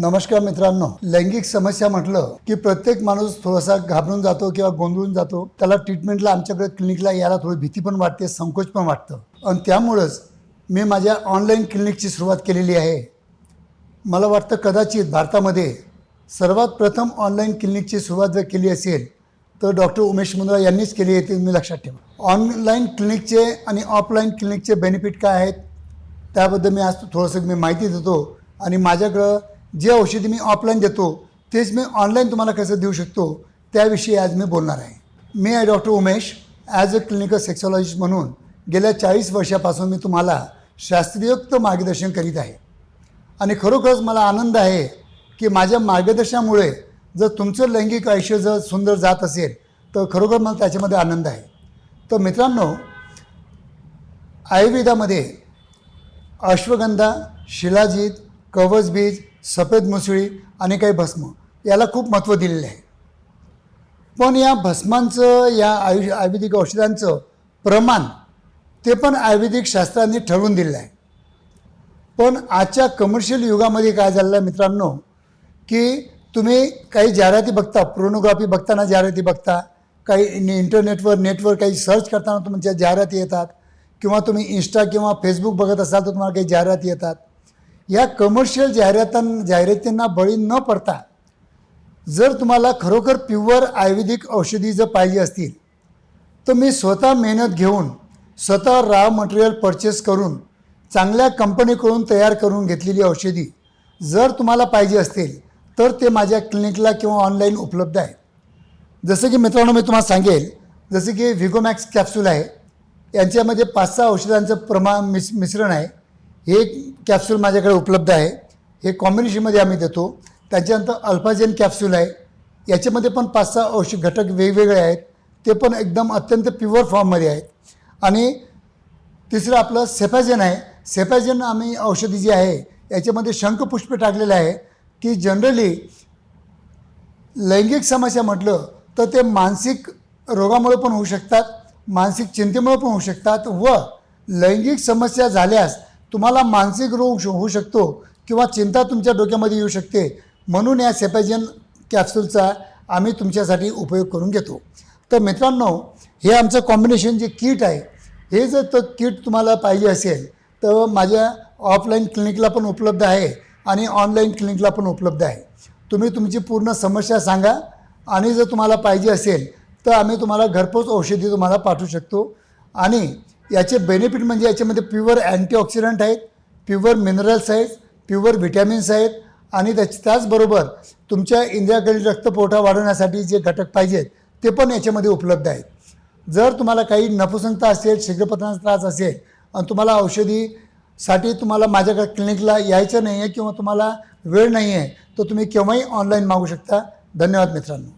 नमस्कार मित्रांनो लैंगिक समस्या म्हटलं की प्रत्येक माणूस थोडासा घाबरून जातो किंवा गोंधळून जातो. त्याला ट्रीटमेंटला आमच्याकडे क्लिनिकला यायला थोडी भीती पण वाटते संकोच पण वाटतं. आणि त्यामुळंच मी माझ्या ऑनलाईन क्लिनिकची सुरुवात केलेली आहे. मला वाटतं कदाचित भारतामध्ये सर्वात प्रथम ऑनलाईन क्लिनिकची सुरुवात जर केली असेल तर डॉक्टर उमेश मुंद्रा यांनीच केली आहे ते मी लक्षात ठेवा. ऑनलाईन क्लिनिकचे आणि ऑफलाईन क्लिनिकचे बेनिफिट काय आहेत त्याबद्दल मी आज थोडंसं मी माहिती देतो. आणि माझ्याकडं जे औषधी मी ऑफलाईन देतो तेच मी ऑनलाईन तुम्हाला कसं देऊ शकतो त्याविषयी आज मी बोलणार आहे. मी आहे doctor Umesh as a clinical sexologist म्हणून गेल्या चाळीस वर्षापासून मी तुम्हाला शास्त्रीयुक्त मार्गदर्शन करीत आहे. आणि खरोखरच मला आनंद आहे की माझ्या मार्गदर्शनामुळे जर तुमचं लैंगिक आयुष्य जर सुंदर जात असेल तर खरोखर मला त्याच्यामध्ये आनंद आहे. तर मित्रांनो आयुर्वेदामध्ये अश्वगंधा शिलाजीत कवचबीज सफेद मुसळी आणि काही भस्म याला खूप महत्त्व दिलेलं आहे. पण या भस्मांचं या आयुष आयुर्वेदिक औषधांचं प्रमाण ते पण आयुर्वेदिक शास्त्रांनी ठरवून दिलेलं आहे. पण आजच्या कमर्शियल युगामध्ये काय झालेलं आहे मित्रांनो की तुम्ही काही जाहिराती बघता प्रोनोग्राफी बघताना जाहिराती बघता काही इंटरनेटवर नेटवर काही सर्च करताना तुमच्या जाहिराती येतात किंवा तुम्ही इंस्टा किंवा फेसबुक बघत असाल तर तुम्हाला काही जाहिराती येतात. या कमर्शियल जाहिरातां जाहिरातींना बळी न पडता जर तुम्हाला खरोखर प्युअर आयुर्वेदिक औषधी जर पाहिजे असतील तर मी स्वतः मेहनत घेऊन स्वतः रॉ मटेरियल परचेस करून चांगल्या कंपनीकडून तयार करून घेतलेली औषधी जर तुम्हाला पाहिजे असतील तर ते माझ्या क्लिनिकला किंवा ऑनलाईन उपलब्ध आहे. जसं की मित्रांनो मी तुम्हाला सांगेल जसं की व्हिगोमॅक्स कॅप्सूल आहे यांच्यामध्ये पाच सहा औषधांचं प्रमाण मिस मिश्रण आहे. हे कॅप्सूल माझ्याकडे उपलब्ध आहे. हे कॉम्बिनेशनमध्ये आम्ही देतो. त्याच्यानंतर अल्फाजेन कॅप्सूल आहे. याच्यामध्ये पण पाच सहा औषध घटक वेगवेगळे आहेत. ते पण एकदम अत्यंत प्युअर फॉर्ममध्ये आहेत. आणि तिसरं आपलं सेफॅजेन आहे. सेफॅजेन आम्ही औषधी जी आहे याच्यामध्ये शंखपुष्प टाकलेलं आहे की जनरली लैंगिक समस्या म्हटलं तर ते मानसिक रोगामुळे पण होऊ शकतात मानसिक चिंतेमुळे पण होऊ शकतात व लैंगिक समस्या झाल्यास तुम्हाला मानसिक रोग होऊ शकतो किंवा चिंता तुमच्या डोक्यामध्ये येऊ शकते. म्हणून या सेपॅजन कॅप्सूलचा आम्ही तुमच्यासाठी उपयोग करून घेतो. तर मित्रांनो हे आमचं कॉम्बिनेशन जे किट आहे हे जर तर किट तुम्हाला पाहिजे असेल तर माझ्या ऑफलाईन क्लिनिकला पण उपलब्ध आहे आणि ऑनलाईन क्लिनिकला पण उपलब्ध आहे. तुम्ही तुमची पूर्ण समस्या सांगा आणि जर तुम्हाला पाहिजे असेल तर आम्ही तुम्हाला घरपोच औषधी तुम्हाला पाठवू शकतो. आणि याचे बेनिफिट म्हणजे याच्यामध्ये प्युअर अँटीऑक्सिडंट आहेत प्युअर मिनरल्स आहेत प्युअर व्हिटॅमिन्स आहेत आणि त्याच त्याचबरोबर तुमच्या इंद्रियाकडील रक्तपुरवठा वाढवण्यासाठी जे घटक पाहिजेत ते पण याच्यामध्ये उपलब्ध आहेत. जर तुम्हाला काही नपुसंगता असेल शीघ्रपतनाचा त्रास असेल आणि तुम्हाला औषधीसाठी तुम्हाला माझ्याकडे क्लिनिकला यायचं नाही आहे किंवा तुम्हाला वेळ नाही आहे तर तुम्ही केव्हाही ऑनलाईन मागू शकता. धन्यवाद मित्रांनो.